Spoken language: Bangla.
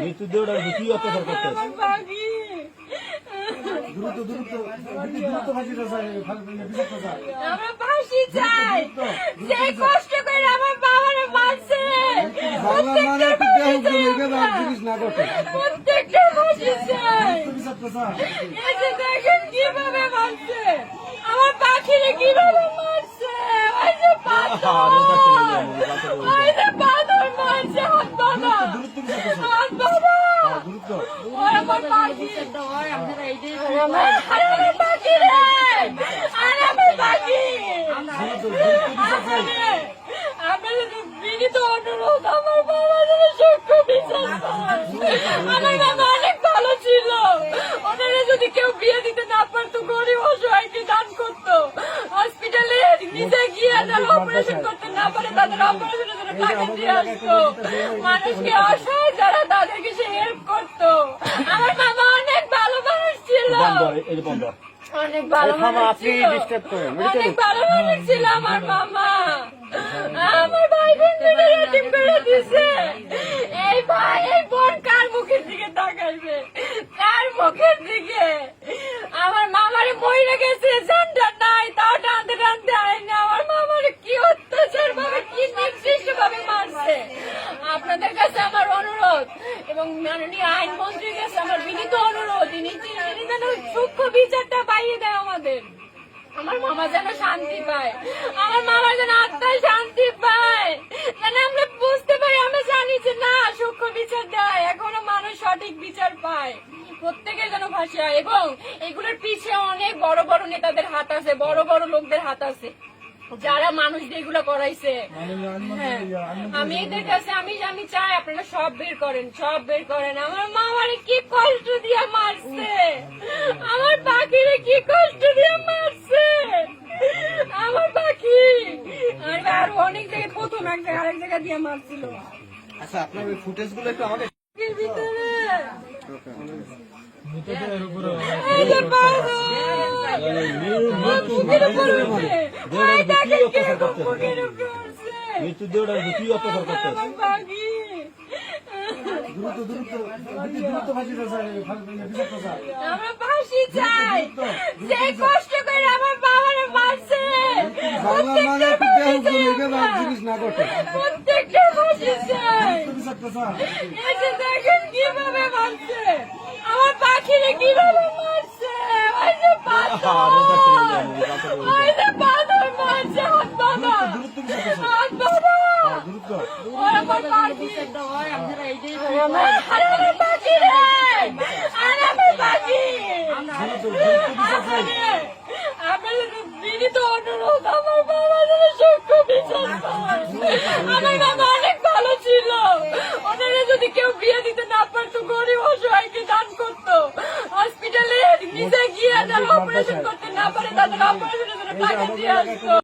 মৃত্যুদেহটা কি অত্যাচার করতে দ্রুত দ্রুত দ্রুত ফাঁসিটা চাই বিষাক্ত চাই কীভাবে আমার বাবা অনেক ভালো ছিল। ওনারা যদি কেউ বিয়ে দিতে না পারতো গরিব অসহায়কে দান করতো হসপিটালে নিজে গিয়ে যারা অপারেশন করতে না পারে তাদের অপারেশনের জন্য টাকা দিয়ে আসতো। মানুষকে অসহায় যারা তাদেরকে সে হেল্প করতো। আমার মামা অনেক ভালো মানুষ ছিল। বন্ধ এই যে বন্ধ। অনেক ভালো মানুষ ছিল। অনেক ভালো মানুষ ছিল আমার মামা। আমার ভাই বোন মিলে এতিম করে দিছে এই ভাই এই বোন কার মুখের দিকে তাকাইবে কার মুখের দিকে আমার মামারে মইরে গেছে জানটা নাই তাও টানতে টানতে আয় না আমার মামারে কি অত্যাচার ভাবে কি নির্দিষ্ট ভাবে মারছে আপনাদের কাছে আমার অনুরোধ এবং মাননীয় আইনমন্ত্রীর কাছে আমার বিনীত অনুরোধ তিনি যেন সূক্ষ্ম বিচারটা পাইয়ে দেয় আমাদের। আমার মামা যেন শান্তি পায়। আমার মামা যেন আত্মায় শান্তি পায়। যেন আমরা বুঝতে পারি, আমরা জানি যে না, সূক্ষ্ম বিচার দেয়। এখনও মানুষ সঠিক বিচার পায়। প্রত্যেকে যেন ফাঁসি হয়। এবং এগুলোর পিছে অনেক বড় বড় নেতাদের হাত আছে, বড় বড় লোকদের হাত আছে। যারা মানুষ এগুলো করাইছে। হ্যাঁ। আমি এদের কাছে আমি আমি চাই আপনারা সব বের করেন সব বের করেন। আমার মামারে কি কষ্ট দিয়ে মারছে? আমার পাখিরে কি কষ্ট দিয়ে মারছে? আমার পাখি আর আর অনেক জায়গায় প্রথম এক জায়গায় আরেক জায়গা দিয়ে মারছিল। আচ্ছা আপনার ওই ফুটেজগুলো একটু আমাদের এর ভিতরে। এই দেখেন কীরকম বুকের মৃত্যু দেওয়ার কি অত্যাচার করতে দ্রুত দ্রুত আমরা ফাঁসি চাই। যে কষ্ট করে আমার বাবারে মারছে প্রত্যেকটা ফাঁসি চাই। দেখেন কীভাবে মারছে। আমার পাখিরে কীভাবে মারছে। যে পাথর ওই যে পাথর মারছে হাত বাঁধা হাত বাঁধা দ্রুত ওই আমার পাখি আমার আর আমার পাখি রে আর আমার পাখি আপনাদের বিনীত অনুরোধ আমার বাবা যেন সূক্ষ্ম বিচার আমার বাবা অনেক ভালো ছিল ওনারা যদি কেউ বিয়ে দিতে না পারতো গরিব অসহায়কে দান করতো হসপিটালে নিজে গিয়ে যারা অপারেশন করতে না পারে, তাদের অপারেশনের জন্য টাকা দিয়ে আসতো।